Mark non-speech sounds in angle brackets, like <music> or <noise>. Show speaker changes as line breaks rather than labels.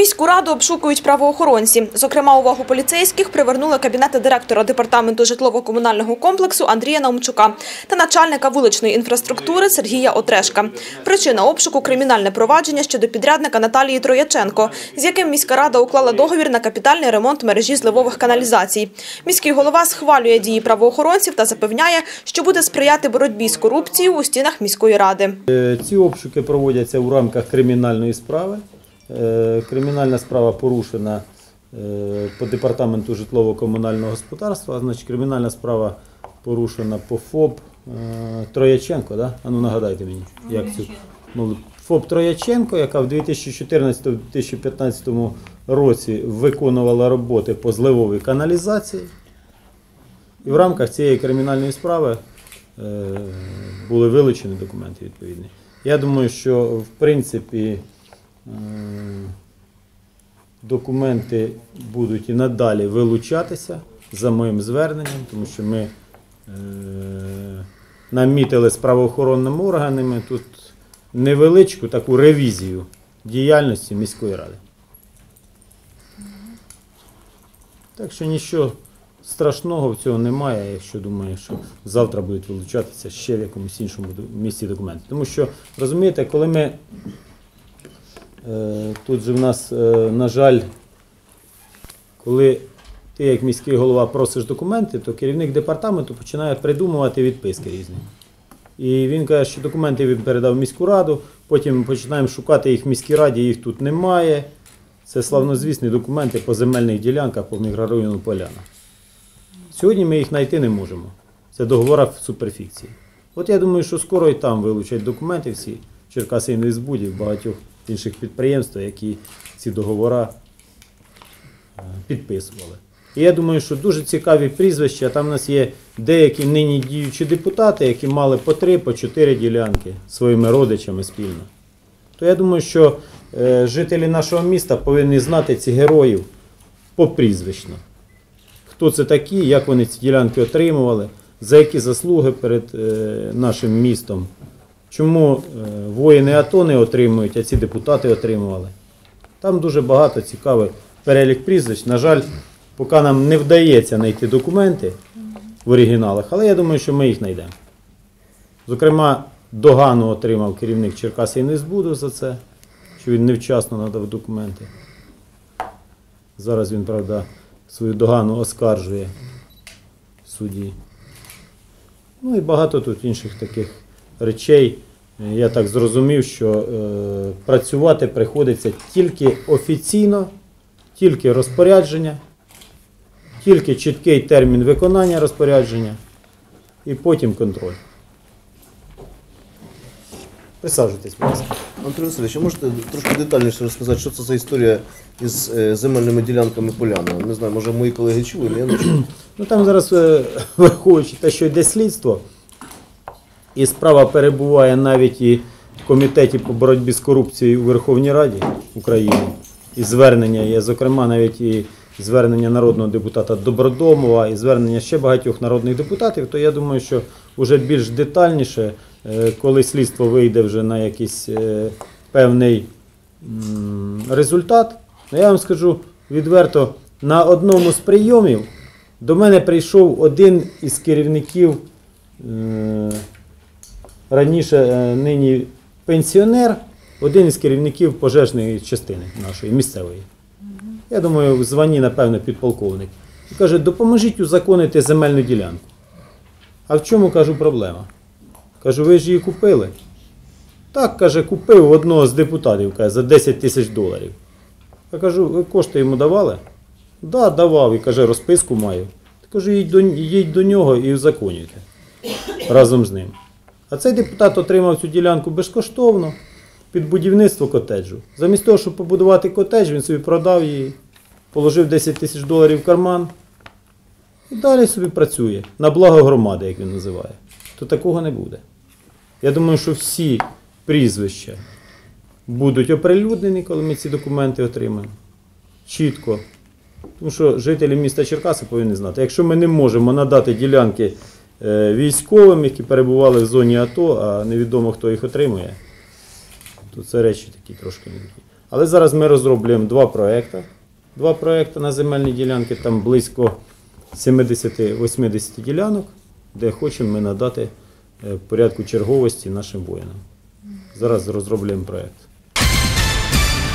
Міську раду обшукують правоохоронці. Зокрема, увагу поліцейських привернули кабінети директора департаменту житлово-комунального комплексу Андрія Наумчука та начальника вуличної інфраструктури Сергія Отрешка. Причина обшуку – кримінальне провадження щодо підрядника Наталії Трояченко, з яким міська рада уклала договір на капітальний ремонт мережі зливових каналізацій. Міський голова схвалює дії правоохоронців та запевняє, що буде сприяти боротьбі з корупцією у стінах міської ради.
Е, Ці обшуки проводяться у рамках кримінальної справи. Е, Кримінальна справа порушена е, по департаменту житлово-комунального господарства, значить кримінальна справа порушена по ФОП е, Трояченко, да? А ну нагадайте мені, як цю ну, ФОП Трояченко, яка в 2014-2015 році виконувала роботи по зливовій каналізації. І в рамках цієї кримінальної справи були вилучені документи відповідні. Я думаю, що в принципі документи будуть і надалі вилучатися за моїм зверненням, тому що ми е, намітили з правоохоронними органами тут невеличку таку ревізію діяльності міської ради. Так що нічого страшного в цього немає, якщо думаю, що завтра будуть вилучатися ще в якомусь іншому місці документи. Тому що, розумієте, коли ми е, тут же в нас, е, на жаль, коли ти як міський голова просиш документи, то керівник департаменту починає придумувати відписки різні. І він каже, що документи він передав в міську раду, потім ми починаємо шукати їх в міській раді, їх тут немає. Це славнозвісні документи по земельних ділянках по мікрорайону Поляна. Сьогодні ми їх знайти не можемо. Це договори в суперфікції. От я думаю, що скоро і там вилучать документи всі Черкаси Інвестбуді, в багатьох інших підприємствах, які ці договори е, підписували. І я думаю, що дуже цікаві прізвища. Там у нас є деякі нині діючі депутати, які мали по три, по чотири ділянки своїми родичами спільно. То я думаю, що е, жителі нашого міста повинні знати цих героїв попрізвищно. Хто це такі, як вони ці ділянки отримували, за які заслуги перед е, нашим містом. Чому е, воїни АТО не отримують, а ці депутати отримували. Там дуже багато цікавих перелік прізвищ. На жаль, поки нам не вдається знайти документи в оригіналах, але я думаю, що ми їх знайдемо. Зокрема, догану отримав керівник Черкаси Інвестбуду за це, що він невчасно надав документи. Зараз він, правда, свою догану оскаржує в суді. Ну і багато тут інших таких речей. Я так зрозумів, що е, працювати приходиться тільки офіційно, тільки розпорядження, тільки чіткий термін виконання розпорядження і потім контроль. Присаджуйтесь, будь ласка.
Андрій Васильович, а можете трошки детальніше розказати, що це за історія із е, земельними ділянками поляна? Не знаю, може мої колеги чули, але я не чув.
Ну там зараз, е, <laughs> враховуючи те, що йде слідство, і справа перебуває навіть і в комітеті по боротьбі з корупцією у Верховній Раді України. І звернення є, зокрема, навіть і звернення народного депутата Добродомова, і звернення ще багатьох народних депутатів, то я думаю, що вже більш детальніше, е, коли слідство вийде вже на якийсь е, певний результат, я вам скажу відверто, на одному з прийомів до мене прийшов один із керівників, е, раніше е, нині пенсіонер, один із керівників пожежної частини нашої місцевої. Я думаю, в напевно, підполковник. І каже, допоможіть узаконити земельну ділянку. А в чому кажу проблема? Кажу, ви ж її купили? Так, каже, купив одного з депутатів каже, за 10 тисяч доларів. Я кажу, ви кошти йому давали? Да, давав. І каже, розписку маю. Кажу, їдь до, їдь до нього і узаконюйте разом з ним. А цей депутат отримав цю ділянку безкоштовно під будівництво котеджу. Замість того, щоб побудувати котедж, він собі продав її, положив 10 тисяч доларів в карман і далі собі працює на благо громади, як він називає. То такого не буде. Я думаю, що всі прізвища будуть оприлюднені, коли ми ці документи отримаємо. Чітко. Тому що жителі міста Черкаси повинні знати, якщо ми не можемо надати ділянки військовим, які перебували в зоні АТО, а невідомо хто їх отримує, то це речі такі трошки не такі. Але зараз ми розроблюємо два проекти. Два проекти на земельні ділянки, там близько 70-80 ділянок, де хочемо ми надати е, порядку черговості нашим воїнам. Зараз розроблюємо проект.